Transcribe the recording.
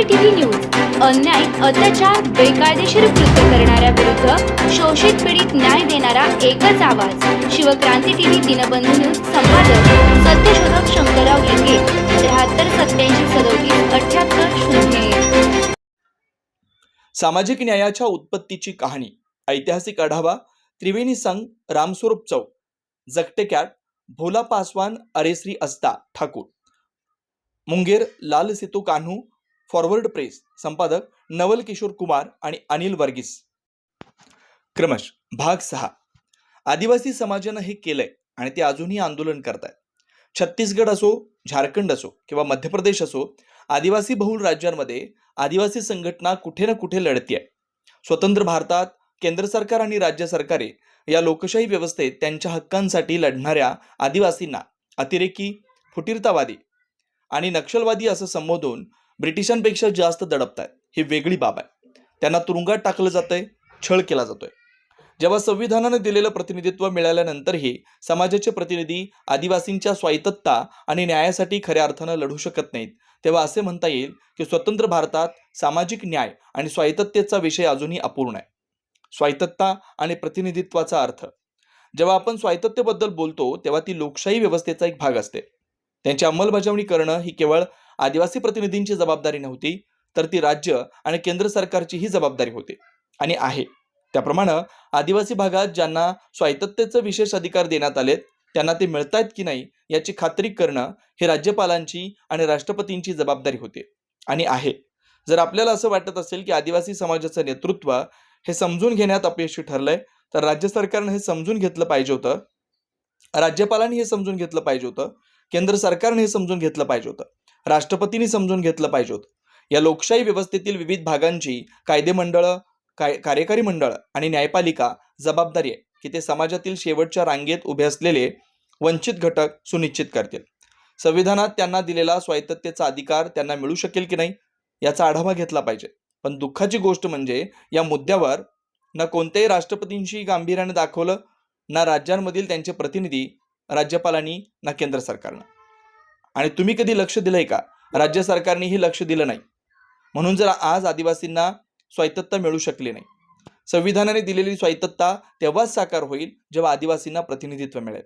आदिवासी TV news अन्याय अत्याचार बेकायदेशीर कृत्य करणाऱ्या विरुद्ध शोषित पीडित न्याय देणारा एकच आवाज. शिवक्रांती टीव्ही दिनबंधू न्यूज संपादक सत्यशोधक शंकरराव लिंगे त्र्याहत्तर सत्याऐंशी सदोतीस अठ्याहत्तर शून्य सामाजिक न्यायाच्या उत्पत्तीची कहाणी ऐतिहासिक आढावा त्रिवेणी संघ रामस्वरूप चौक. जगटे कॅट भोला पासवान अरेश्री अस्ता ठाकूर. मुंगेर लाल सेतू कान्हू फॉरवर्ड प्रेस संपादक नवल किशोर कुमार आणि अनिल वर्गीस. क्रमश भाग सहा. आदिवासी समाजानं हे केलंय आणि ते अजूनही आंदोलन करतायत. छत्तीसगड असो झारखंड असो किंवा मध्य प्रदेश असो आदिवासी बहुल राज्यांमध्ये आदिवासी संघटना कुठे ना कुठे लढती आहे स्वतंत्र भारतात केंद्र सरकार आणि राज्य सरकारे या लोकशाही व्यवस्थेत त्यांच्या हक्कांसाठी लढणाऱ्या आदिवासींना अतिरेकी फुटीरतावादी आणि नक्षलवादी असं संबोधून ब्रिटिशांपेक्षा जास्त दडपतायत ही वेगळी बाब आहे. त्यांना तुरुंगात टाकलं जातंय छळ केला जातोय. जेव्हा संविधानानं दिलेलं प्रतिनिधित्व मिळाल्यानंतरही समाजाचे प्रतिनिधी आदिवासींच्या स्वायत्तता आणि न्यायासाठी खऱ्या अर्थानं लढू शकत नाहीत तेव्हा असे म्हणता येईल की स्वतंत्र भारतात सामाजिक न्याय आणि स्वायत्ततेचा विषय अजूनही अपूर्ण आहे. स्वायत्तता आणि प्रतिनिधित्वाचा अर्थ. जेव्हा आपण स्वायत्ततेबद्दल बोलतो तेव्हा ती लोकशाही व्यवस्थेचा एक भाग असते. त्यांची अंमलबजावणी करणं ही केवळ आदिवासी प्रतिनिधींची जबाबदारी नव्हती तर ती राज्य आणि केंद्र सरकारची ही जबाबदारी होती आणि आहे. त्याप्रमाणे आदिवासी भागात ज्यांना स्वायत्ततेचे विशेष अधिकार देण्यात आलेत त्यांना ते मिळतायत की नाही याची खात्री करणं हे राज्यपालांची आणि राष्ट्रपतींची जबाबदारी होते आणि आहे. जर आपल्याला असं वाटत असेल की आदिवासी समाजाचं नेतृत्व हे समजून घेण्यात अपयशी ठरलंय तर राज्य सरकारनं हे समजून घेतलं पाहिजे होतं राज्यपालांनी हे समजून घेतलं पाहिजे होतं केंद्र सरकारने हे समजून घेतलं पाहिजे होतं. राष्ट्रपतींनी समजून घेतलं पाहिजे या लोकशाही व्यवस्थेतील विविध भागांची कायदे मंडळं काय कार्यकारी मंडळ आणि न्यायपालिका जबाबदारी आहे की ते समाजातील शेवटच्या रांगेत उभे असलेले वंचित घटक सुनिश्चित करतील. संविधानात त्यांना दिलेला स्वायत्ततेचा अधिकार त्यांना मिळू शकेल की नाही याचा आढावा घेतला पाहिजे. पण दुःखाची गोष्ट म्हणजे या मुद्द्यावर ना कोणत्याही राष्ट्रपतींशी गांभीर्याने दाखवलं ना राज्यांमधील त्यांचे प्रतिनिधी राज्यपालांनी ना केंद्र सरकारनं. आणि तुम्ही कधी लक्ष दिलंय का? राज्य सरकारनेही लक्ष दिलं नाही. म्हणून जर आज आदिवासींना स्वायत्तता मिळू शकली नाही. संविधानाने दिलेली स्वायत्तता तेव्हाच साकार होईल जेव्हा आदिवासींना प्रतिनिधित्व मिळेल.